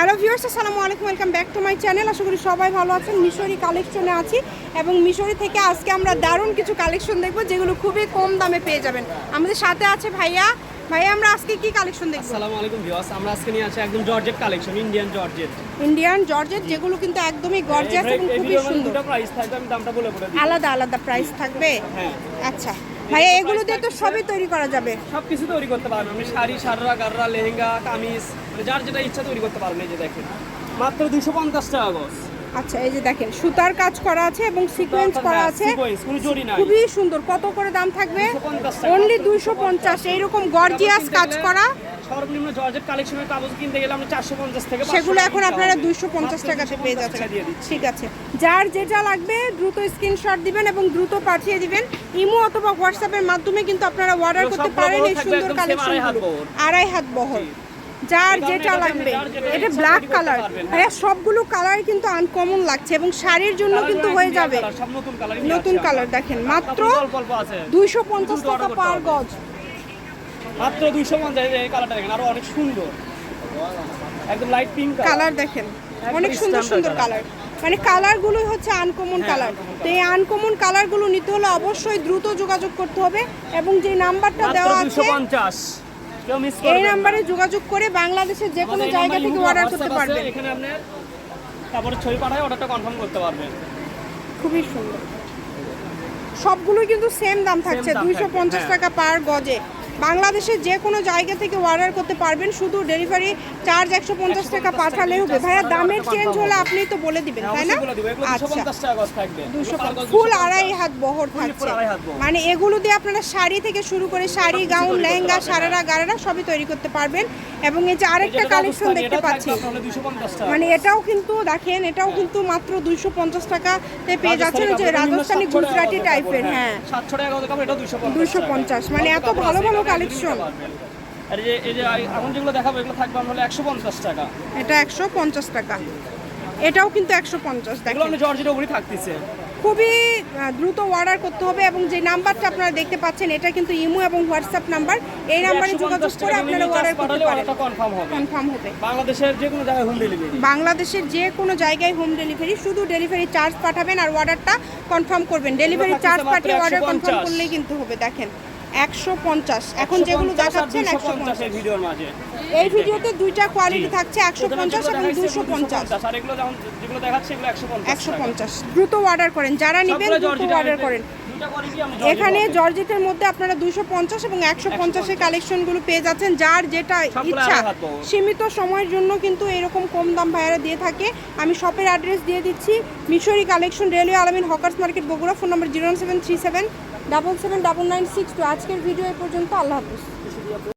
Hello viewers আসসালামু আলাইকুম welcome back to my channel. আশা করি সবাই ভালো আছেন। মিশরি কালেকশনে আছি এবং মিশরি থেকে আজকে আমরা দারুণ কিছু কালেকশন দেখব যেগুলো খুবই কম দামে পেয়ে যাবেন। আমাদের সাথে আছে ভাইয়া। ভাইয়া আমরা আজকে কি কালেকশন দেখব? আসসালামু আলাইকুম ভিউয়ার্স আমরা আজকে নিয়ে আছি একদম georgette collection Indian georgette. Indian georgette যেগুলো কিন্তু একদমই গর্জিয়াস এবং খুবই সুন্দর। দুটো প্রাইস থাকবে আমি দামটা বলে বলে দিই আলাদা আলাদা প্রাইস থাকবে? হ্যাঁ। আচ্ছা। ভাইয়া এগুলো দিয়ে তো সবই তৈরি করা যাবে। সব কিছু তৈরি করতে পারবেন। আপনি শাড়ি সাররা গাররা লেহেঙ্গা কামিজ যার যেটা ইচ্ছা তৈরি করতে পারবেন এই যে দেখেন। মাত্র দুশো পঞ্চাশ টাকা গজ। আচ্ছা এই যে দেখেন সুতার কাজ করা আছে এবং সিকোয়েন্স করা আছে। খুবই সুন্দর। কত করে দাম থাকবে? অনলি দুইশো পঞ্চাশ। এইরকম গর্জিয়াস কাজ করা। সর্বনিম্ন জর্জেট কালেকশনের কাগজ কিনতে গেলে আমরা চারশো পঞ্চাশ থেকে সেগুলো এখন আপনারা। দুইশো পঞ্চাশ টাকাতে পেয়ে 250 যাচ্ছেন। টাকা ঠিক আছে। যার যেটা লাগবে দ্রুত স্ক্রিনশট দিবেন এবং দ্রুত পাঠিয়ে দিবেন। ইমো অথবা হোয়াটসঅ্যাপের মাধ্যমে কিন্তু আপনারা অর্ডার করতে পারেন এই সুন্দর আড়াই হাত কালেকশন বহর। আড়াই হাত বহর। যার যেটা লাগবে। এটা ব্ল্যাক কালার হ্যাঁ। ভাইয়া সবগুলো কালার কিন্তু আনকমন লাগছে এবং শাড়ির জন্য কিন্তু হয়ে যাবে। নতুন কালার দেখেন মাত্র দুইশো পঞ্চাশ টাকা পার গজ। মাত্র দুইশো পঞ্চাশ এই কালারটা দেখেন আরও অনেক সুন্দর। একদম লাইট পিঙ্ক কালার দেখেন অনেক সুন্দর সুন্দর কালার মানে কালারগুলোই হচ্ছে আনকমন হ্যাঁ, কালার তো এই আনকমন কালারগুলো নিতে হলে অবশ্যই দ্রুত যোগাযোগ করতে হবে এবং যে নাম্বারটা দেওয়া আছে পঞ্চাশ। এই। নাম্বারে যোগাযোগ করে বাংলাদেশের যে কোনো জায়গা থেকে অর্ডার করতে পারবেন এখানে আপনি তারপরে ছবি পাঠায় অর্ডারটা কনফার্ম করতে পারবেন খুবই সুন্দর সবগুলোই কিন্তু সেম দাম থাকছে দুইশো পঞ্চাশ হ্যাঁ। টাকা পার গজে বাংলাদেশের যে কোনো জায়গা থেকে অর্ডার করতে পারবেন। শুধু ডেলিভারি চার্জ একশো পঞ্চাশ টাকা 150 পাঠালে হবে। ভাইয়া দামের চেঞ্জ হলে আপনি তো বলে দিবেন হ্যাঁ, তাই না? আচ্ছা। 250 টাকা গজ থাকবে। দুশো ফুল আড়াই হাত বহর থাকছে। মানে এগুলো দিয়ে আপনারা শাড়ি থেকে শুরু করে শাড়ি গাউন লেহেঙ্গা সারারা গারারা সবই তৈরি করতে পারবেন। এবং এই যে আরেকটা কালেকশন দেখতে পাচ্ছি থাকবে আপনার 250 টাকা। মানে এটাও কিন্তু দেখেন এটাও কিন্তু মাত্র দুইশো পঞ্চাশ টাকাতে পেয়ে যাচ্ছেন। যে রাজস্থানি গুজরাটি টাইপের হ্যাঁ। 700 টাকা গজ কাপড়, এটাও 250 250 টাকা। মানে এত ভালো ভালো পারবেন। আর যে এই যে এখন যেগুলো দেখাবো এগুলো থাকবে আপনার হলো 150 টাকা। এটা একশো পঞ্চাশ টাকা। এটাও কিন্তু একশো পঞ্চাশ এগুলো জর্জের থাকতেছে। খুবই দ্রুত অর্ডার করতে হবে এবং যে নাম্বারটা আপনারা দেখতে পাচ্ছেন এটা কিন্তু ইমো এবং হোয়াটসঅ্যাপ নাম্বার এই নাম্বারে যোগাযোগ করে আপনারা অর্ডার করতে পারেন। কনফার্ম হবে। কনফার্ম হবে। বাংলাদেশের যে কোনো জায়গায় হোম ডেলিভারি বাংলাদেশের যে কোনো জায়গায় হোম ডেলিভারি শুধু ডেলিভারি চার্জ পাঠাবেন আর অর্ডারটা কনফার্ম করবেন। ডেলিভারি চার্জ পাঠিয়ে অর্ডার কনফার্ম করলেই কিন্তু হবে দেখেন। একশো পঞ্চাশ। এখন যেগুলো দেখাচ্ছেন একশো পঞ্চাশ। এই ভিডিওর মাঝে। এই ভিডিওতে দুইটা কোয়ালিটি থাকছে একশো পঞ্চাশ এবং দুশো পঞ্চাশ। 250 আর এগুলো যেমন যেগুলো দেখাচ্ছে এগুলো 150 একশো পঞ্চাশ। দ্রুত অর্ডার করেন। যারা নেবেন দ্রুত অর্ডার করেন। এখানে। জর্জেটের মধ্যে আপনারা দুশো পঞ্চাশ এবং একশো পঞ্চাশের কালেকশনগুলো পেয়ে যাচ্ছেন যার যেটা ইচ্ছা। সীমিত সময়ের জন্য কিন্তু এরকম কম দাম ভাইয়ারা দিয়ে থাকে। আমি শপের অ্যাড্রেস দিয়ে দিচ্ছি। Mishri collection railway Alamin hawkers market Bogura. Phone number zero seven three seven double seven double nine six two আজকের ভিডিও এ পর্যন্ত আল্লাহ হাফিজ।